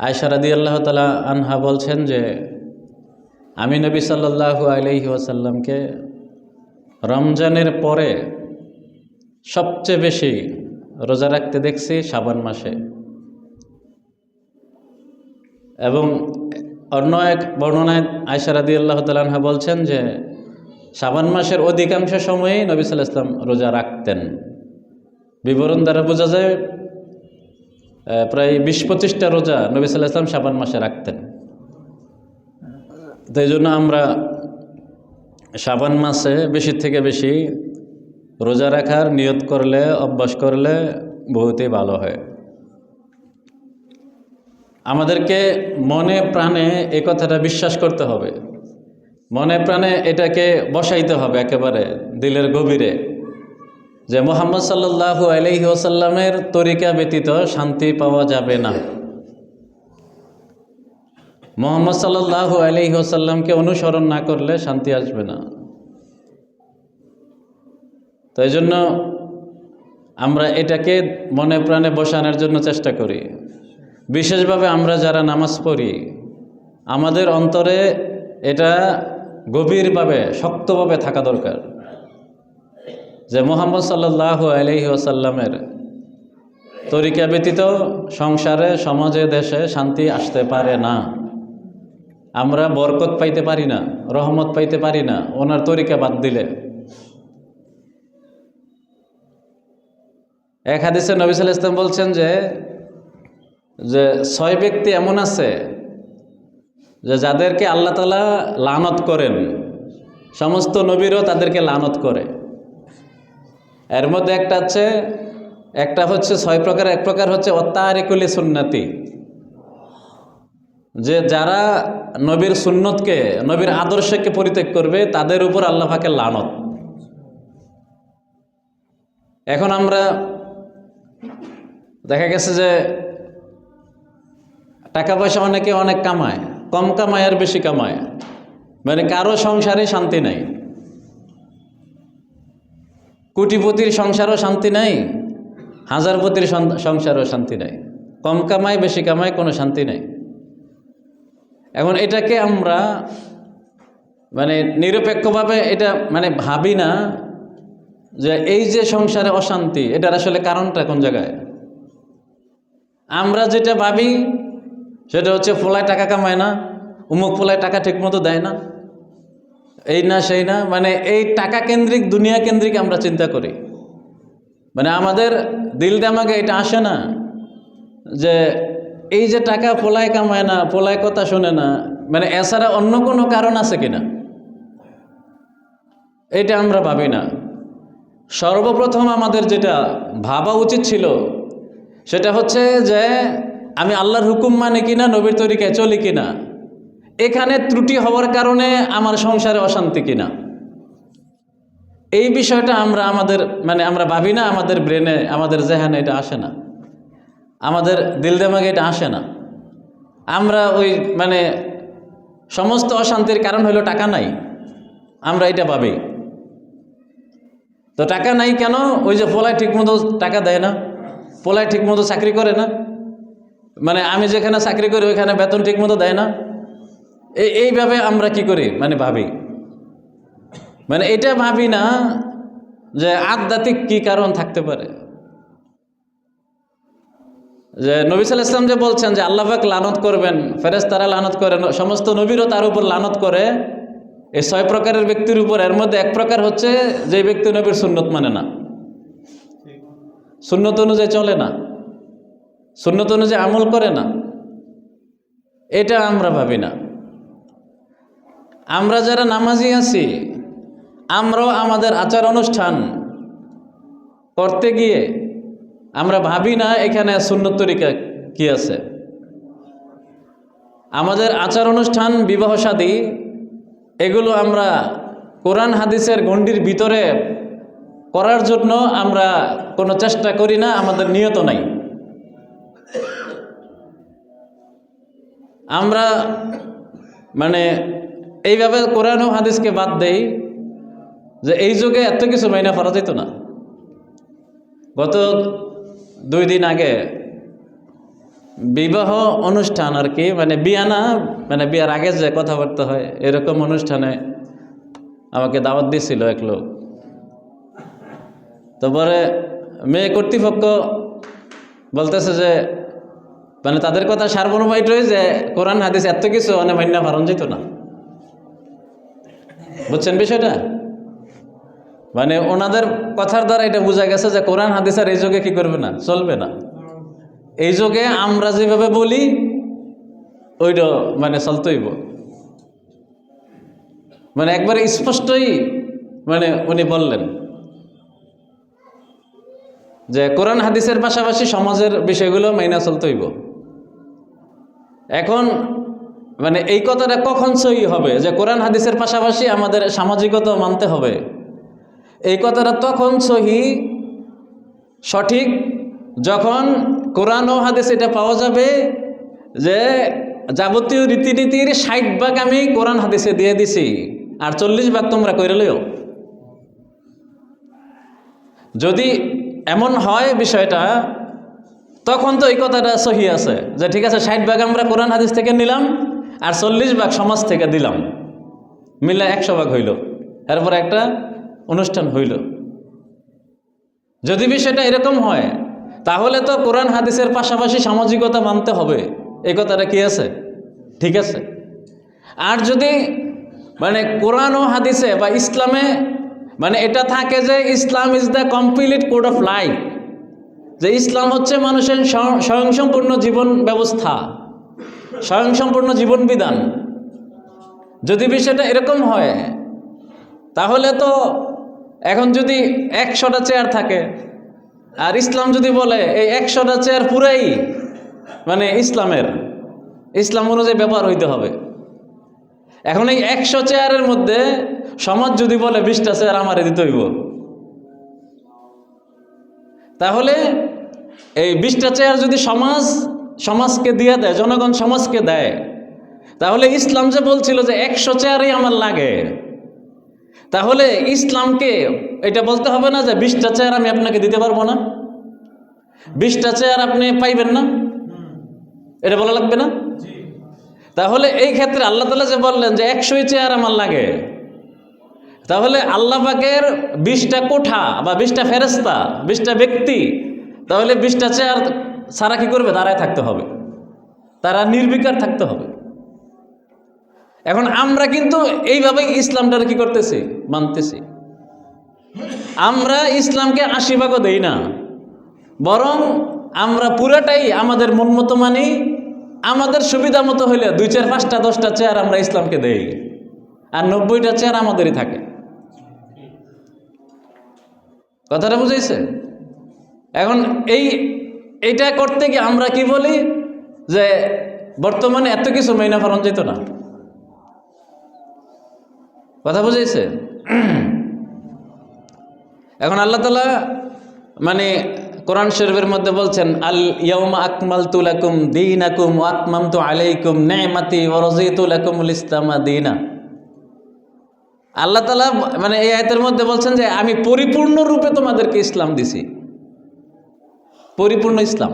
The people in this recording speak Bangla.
আয়সা রাদি আল্লাহ তালা আনহা বলছেন যে, আমি নবী সাল্লাল্লাহু আলহি ওয়াসাল্লামকে রমজানের পরে সবচেয়ে বেশি রোজা রাখতে দেখছি শ্রাবণ মাসে। এবং অন্য এক বর্ণনায় আয়সা রাদি আল্লাহ তালানহা বলছেন যে শ্রাবণ মাসের অধিকাংশ সময়েই নবী সাল্লাহ ইসলাম রোজা রাখতেন। বিবরণ দ্বারা বোঝা যায় প্রায় বিশ পঁচিশটা রোজা নবী সাল্লাহ ইসলাম শ্রাবণ মাসে রাখতেন। তো এই জন্য আমরা সাবান মাসে বেশি থেকে বেশি রোজা রাখার নিয়ত করলে, অভ্যাস করলে বহুতই ভালো হয়। আমাদেরকে মনে প্রাণে এই কথাটা বিশ্বাস করতে হবে। মনে প্রাণে এটাকে বসাইতে হবে একেবারে দিলের গভীরে। যে মোহাম্মদ সাল্লাল্লাহু আলহি ওসাল্লামের তরিকা ব্যতীত শান্তি পাওয়া যাবে না। মোহাম্মদ সাল্লাল্লাহু আলহি ওসাল্লামকে অনুসরণ না করলে শান্তি আসবে না। তো এই জন্য আমরা এটাকে মনে প্রাণে বসানোর জন্য চেষ্টা করি। বিশেষভাবে আমরা যারা নামাজ পড়ি, আমাদের অন্তরে এটা গভীরভাবে, শক্তভাবে থাকা দরকার। যে মোহাম্মদ সাল্লাহ আলহি আসাল্লামের তরিকা ব্যতীত সংসারে, সমাজে, দেশে শান্তি আসতে পারে না। আমরা বরকত পাইতে পারি না, রহমত পাইতে পারি না, ওনার তরিকা বাদ দিলে। এক হাদিসে নবী সাল ইসলাম বলছেন যে যে ছয় ব্যক্তি এমন আছে যে যাদেরকে আল্লাহ তালা লানত করেন, সমস্ত নবীরও তাদেরকে লানত করে। এর মধ্যে একটা হচ্ছে একটা হচ্ছে ছয় প্রকার, এক প্রকার হচ্ছে অত্যারিকুলি সুন্নতি। যে যারা নবীর সুন্নতকে, নবীর আদর্শকে পরিত্যাগ করবে, তাদের উপর আল্লাহ পাকের লানত। এখন আমরা দেখা গেছে যে টাকা পয়সা অনেকে অনেক কামায়, কম কামায় আর বেশি কামায়। মানে কারও সংসারে শান্তি নাই। কোটিপতির সংসারও শান্তি নাই, হাজারপতির সংসারও শান্তি নাই। কম কামায়, বেশি কামায় কোনো শান্তি নাই। এখন এটাকে আমরা মানে নিরপেক্ষভাবে এটা মানে ভাবি না যে এই যে সংসারে অশান্তি, এটার আসলে কারণটা কোন জায়গায়? আমরা যেটা ভাবি, সেটা হচ্ছে ফোলায় টাকা কামায় না, উমুক ফোলায় টাকা ঠিকমতো দেয় না। এই না, সেই না মানে এই টাকা কেন্দ্রিক, দুনিয়া কেন্দ্রিক আমরা চিন্তা করি। মানে আমাদের দিল দামাগে এটা আসে না যে এই যে টাকা ফোলায় কামায় না ফোলায় কথা শোনে না মানে এছাড়া অন্য কোনো কারণ আছে কিনা? এটা আমরা ভাবি না। সর্বপ্রথম আমাদের যেটা ভাবা উচিত ছিল, সেটা হচ্ছে যে আমি আল্লাহর হুকুম মানে কিনা, নবীর তরিকায় চলি কিনা। এখানে ত্রুটি হওয়ার কারণে আমার সংসারে অশান্তি কিনা? এই বিষয়টা আমরা আমাদের মানে আমরা ভাবি না, আমাদের ব্রেনে, আমাদের জেহানে এটা আসে না। আমাদের দিল দেমাগে এটা আসে না। আমরা ওই মানে সমস্ত অশান্তির কারণ হলো টাকা নাই। আমরা এটা ভাবি। তো টাকা নাই কেন? ওই যে পোলায় ঠিকমতো টাকা দেয় না, পোলায় ঠিকমতো চাকরি করে না। মানে আমি যেখানে চাকরি করি, ওইখানে বেতন ঠিকমতো দেয় না। এইভাবে আমরা কি করি? মানে ভাবি। মানে এটা ভাবি না যে আধ্যাত্মিক কি কারণ থাকতে পারে? যে নবী সাল ইসলাম যে বলছেন যে আল্লাহাক লানত করবেন ফেরেস তারা লানত করেন সমস্ত নবীরও তার উপর লানত করে। এই ছয় প্রকারের ব্যক্তির উপর, এর মধ্যে এক প্রকার হচ্ছে যে ব্যক্তি নবীর সুন্নত মানে না। সুন্নত অনুযায়ী চলে না। সুন্নত অনুযায়ী আমল করে না। এটা আমরা ভাবি না। আমরা যারা নামাজি আছি, আমরাও আমাদের আচার অনুষ্ঠান করতে গিয়ে আমরা ভাবি না এখানে সুন্নত তরিকা কি আছে। আমাদের আচার অনুষ্ঠান, বিবাহ শাদী এগুলো আমরা কোরআন হাদিসের গণ্ডির ভিতরে করার জন্য আমরা কোনো চেষ্টা করি না, আমাদের নিয়ত নাই। আমরা মানে এইভাবে কোরআন হাদিসকে বাদ দেই যে এই যুগে এত কিছু মাইনা করা যেত না। গত দুই দিন আগে বিবাহ অনুষ্ঠান আর কি মানে বিয়া না মানে বিয়ার আগে যে কথাবার্তা হয়, এরকম অনুষ্ঠানে আমাকে দাওয়াত দিয়েছিল এক লোক। তারপরে মেয়ে কর্তৃপক্ষ বলতেছে যে মানে তাদের কথা সার্বভৌম এটাই যে কোরআন হাদিস এত কিছু অনেক মান্য ভারণ যেত না। বুঝছেন বিষয়টা? মানে ওনাদের কথার দ্বারা এটা বোঝা গেছে যে কোরআন, হাদিস আর এই যুগে কি করবে না? চলবে না। এই যুগে আমরা যেভাবে বলি, ওইটা মানে চলতইব। মানে একবারে স্পষ্টই মানে উনি বললেন যে কোরআন, হাদিসের পাশাপাশি সমাজের বিষয়গুলো মেনে চলতইব। এখন মানে এই কথাটা কখন সই হবে? যে কোরআন হাদিসের পাশাপাশি আমাদের সামাজিকতা মানতে হবে। এই কথাটা তখন সহি, সঠিক যখন কোরআন ও হাদিস এটা পাওয়া যাবে যে যাবতীয় রীতিনীতির ষাট ভাগ আমি কোরআন হাদিসে দিয়ে দিছি, আর চল্লিশ ভাগ তোমরা করে লইও। যদি এমন হয় বিষয়টা, তখন তো এই কথাটা সহি আছে, যে ঠিক আছে, ষাট ভাগ আমরা কোরআন হাদিস থেকে নিলাম আর চল্লিশ ভাগ সমাজ থেকে দিলাম। মিলে একশো ভাগ হইল। এরপর একটা অনুষ্ঠান হইল। যদি বিষয়টা এরকম হয়, তাহলে তো কোরআন হাদিসের পাশাপাশি সামাজিকতা মানতে হবে। এই কথাটা কি আছে? ঠিক আছে। আর যদি মানে কোরআন ও হাদিসে বা ইসলামে মানে এটা থাকে যে Islam is the complete code of life, যে ইসলাম হচ্ছে মানুষের স্বয়ংসম্পূর্ণ জীবন ব্যবস্থা। স্বয়ংসম্পূর্ণ জীবন বিধান যদি বিষয়টা এরকম হয়, তাহলে তো এখন যদি একশোটা চেয়ার থাকে, আর ইসলাম যদি বলে এই একশোটা চেয়ার পুরাই মানে ইসলামের, ইসলাম অনুযায়ী ব্যবহার হইতে হবে। এখন এই একশো চেয়ারের মধ্যে সমাজ যদি বলে বিশটা চেয়ার আমারে দিতে হইব। তাহলে এই বিশটা চেয়ার যদি সমাজ সমাজকে দিয়ে দেয়, জনগণ সমাজকে দেয়। তাহলে ইসলাম যে বলছিল যে একশো চেয়ারই আমার লাগে, তাহলে ইসলামকে এটা বলতে হবে না যে বিশটা চেয়ার আমি আপনাকে দিতে পারব না। বিশটা চেয়ার আপনি পাইবেন না। এটা বলা লাগবে না? তাহলে এই ক্ষেত্রে আল্লাহ তালা যে বললেন যে একশোই চেয়ার আমার লাগে, তাহলে আল্লাহ পাকের বিশটা কোঠা বা বিশটা ফেরেস্তা বিশটা ব্যক্তি, তাহলে বিশটা চেয়ার সারা কি করবে? দাঁড়ায় থাকতে হবে। তারা নির্বিকার থাকতে হবে। এখন আমরা কিন্তু এইভাবে ইসলামটার কি করতেছি? মানতেছি। আমরা ইসলামকে আশি ভাগও দেই না। বরং আমরা পুরাটাই আমাদের মন মতো মানি, আমাদের সুবিধা মতো হইলে দুই চার, পাঁচটা, দশটা চেয়ার আমরা ইসলামকে দেই। আর নব্বইটা চেয়ার আমাদেরই থাকে। কথাটা বুঝাইছে? এখন এই এইটা করতে গিয়ে আমরা কি বলি? যে বর্তমানে এত কিছু মেইনা ফরন যেত না। কথা বুঝেছে? এখন আল্লাহ তালা মানে কোরআন শরীফের মধ্যে বলছেন, আল ইয়াউমা আকমাল তুল তুলাকুম দিন আকুম আকমাম তু আলাইকুম নেমাতি ওরজিতুলাকুমুল ইসলামা দিনা। আল্লাহ তালা মানে এই আয়তের মধ্যে বলছেন যে, আমি পরিপূর্ণ রূপে তোমাদেরকে ইসলাম দিছি। পরিপূর্ণ ইসলাম।